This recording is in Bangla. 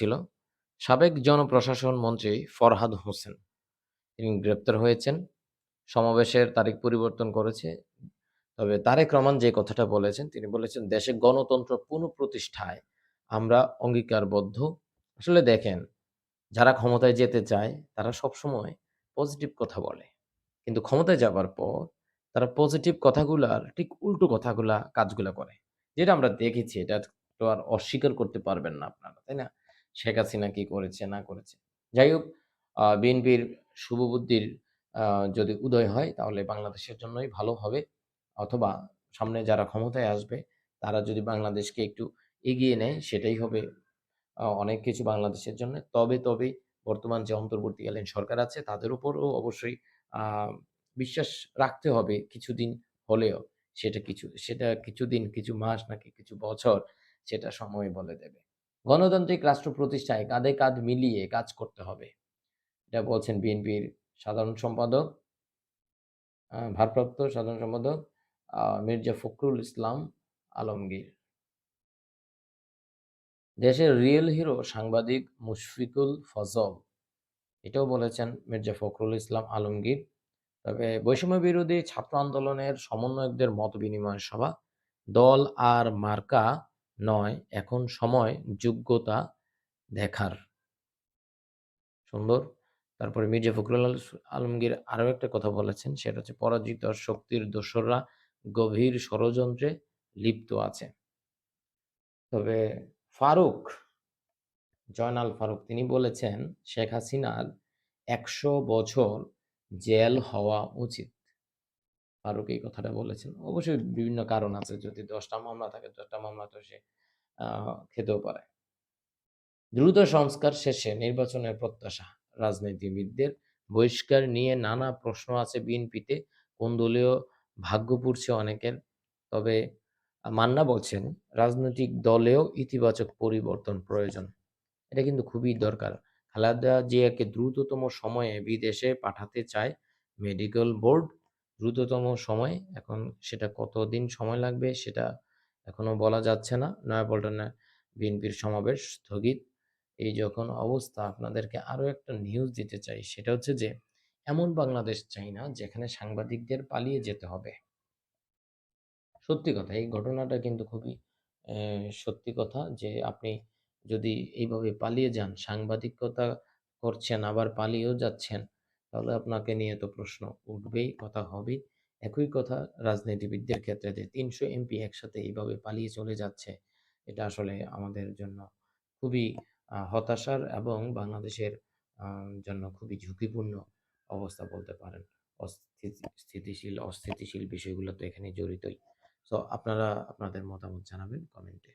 ছিল। সাবেক জনপ্রশাসন মন্ত্রী ফরহাদ হোসেন। তিনি গ্রেপ্তার হয়েছেন। সমাবেশের তারিখ পরিবর্তন করেছে। তবে তারেক রহমান যে কথাটা বলেছেন, তিনি বলেছেন, দেশে গণতন্ত্র পুনঃপ্রতিষ্ঠায় আমরা অঙ্গীকারবদ্ধ। আসলে দেখেন, যারা ক্ষমতায় যেতে চায়, তারা সবসময় পজিটিভ কথা বলে। কিন্তু ক্ষমতায় যাবার পর, তারা পজিটিভ কথাগুলার ঠিক উল্টো কথাগুলা, কাজগুলা করে। যেটা আমরা দেখেছি, এটা তো আর অস্বীকার করতে পারবেন না আপনারা, তাই না? শেখ হাসিনা কি করেছে, না করেছে। যাই হোক বিএনপির শুভবুদ্ধির যদি উদয় হয়, তাহলে বাংলাদেশের জন্যই ভালো হবে। অথবা সামনে যারা ক্ষমতায় আসবে, তারা যদি বাংলাদেশকে একটু এগিয়ে নেয়, সেটাই হবে অনেক কিছু বাংলাদেশের জন্য। তবে তবে বর্তমান যে অন্তর্বর্তীকালীন সরকার আছে, তাদের উপরও অবশ্যই বিশ্বাস রাখতে হবে কিছুদিন হলেও। সেটা কিছু, সেটা কিছুদিন, কিছু মাস, নাকি কিছু বছর, সেটা সময় বলে দেবে। গণতান্ত্রিক রাষ্ট্র প্রতিষ্ঠায় কাঁধে কাঁধ মিলিয়ে কাজ করতে হবে। এটা বলছেন বিএনপির সাধারণ সম্পাদক ভারপ্রাপ্ত সাধারণ সম্পাদক মির্জা ফখরুল ইসলাম আলমগীর। দেশের রিয়েল হিরো সাংবাদিক মুশফিকুল ফজল, এটাও বলেছেন মির্জা ফখরুল ইসলাম আলমগীর। তবে বৈষম্য বিরোধী ছাত্র আন্দোলনের সমন্বয়কদের মত বিনিময় সভা, দল আর মার্কা নয়, এখন সময়, যোগ্যতা দেখার। সুন্দর? তারপরে মির্জা ফখরুল আল- আলমগীর আরও একটা কথা বলেছেন, সেটা হচ্ছে পরাজিত শক্তির দোসররা গভীর ষড়যন্ত্রে লিপ্ত আছে। তবে ফারুক, জয়নাল ফারুক, তিনি বলেছেন, শেখ হাসিনার একশো বছর জেল হওয়া উচিত। ফারুক এই কথাটা বলেছেন। অবশ্যই বিভিন্ন কারণ আছে। যদি দশটা মামলা থাকে, দশটা মামলা তো সে খেতেও পারে। দ্রুত সংস্কার শেষে নির্বাচনের প্রত্যাশা। রাজনীতিবিদদের বহিষ্কার নিয়ে নানা প্রশ্ন আছে বিএনপিতে। কোন দলীয় ভাগ্য পুড়ছে অনেকের। তবে মান্না বলছেন, রাজনৈতিক দলেও ইতিবাচক পরিবর্তন প্রয়োজন। এটা কিন্তু খুবই দরকার। খালেদা জিয়াকে দ্রুততম সময়ে বিদেশে পাঠাতে চায় মেডিকেল বোর্ড। দ্রুততম সময়, এখন সেটা কতদিন সময় লাগবে সেটা এখনও বলা যাচ্ছে না। নয়াপল্টনে বিএনপির সমাবেশ স্থগিত। এই যখন অবস্থা, আপনাদেরকে আরও একটা নিউজ দিতে চাই, সেটা হচ্ছে যে, এমন বাংলাদেশ চাই না যেখানে সাংবাদিকদের পালিয়ে যেতে হবে। সত্যি কথা, এই ঘটনাটা কিন্তু খুবই সত্যি কথা যে, আপনি যদি এইভাবে পালিয়ে যান, সাংবাদিকতা করছেন, আবার পালিয়েও যাচ্ছেন তাহলে আপনাকে নিয়ে তো প্রশ্ন উঠবেই, কথা হবেই। একই কথা রাজনীতিবিদদের ক্ষেত্রে যে তিনশো এমপি একসাথে এইভাবে পালিয়ে চলে যাচ্ছে, এটা আসলে আমাদের জন্য খুবই হতাশার এবং বাংলাদেশের জন্য খুবই ঝুঁকিপূর্ণ অবস্থা বলতে পারেন। স্থিতিশীল, অস্থিতিশীল বিষয়গুলো তো এখানে জড়িতই। সো আপনারা আপনাদের মতামত জানাবেন কমেন্টে।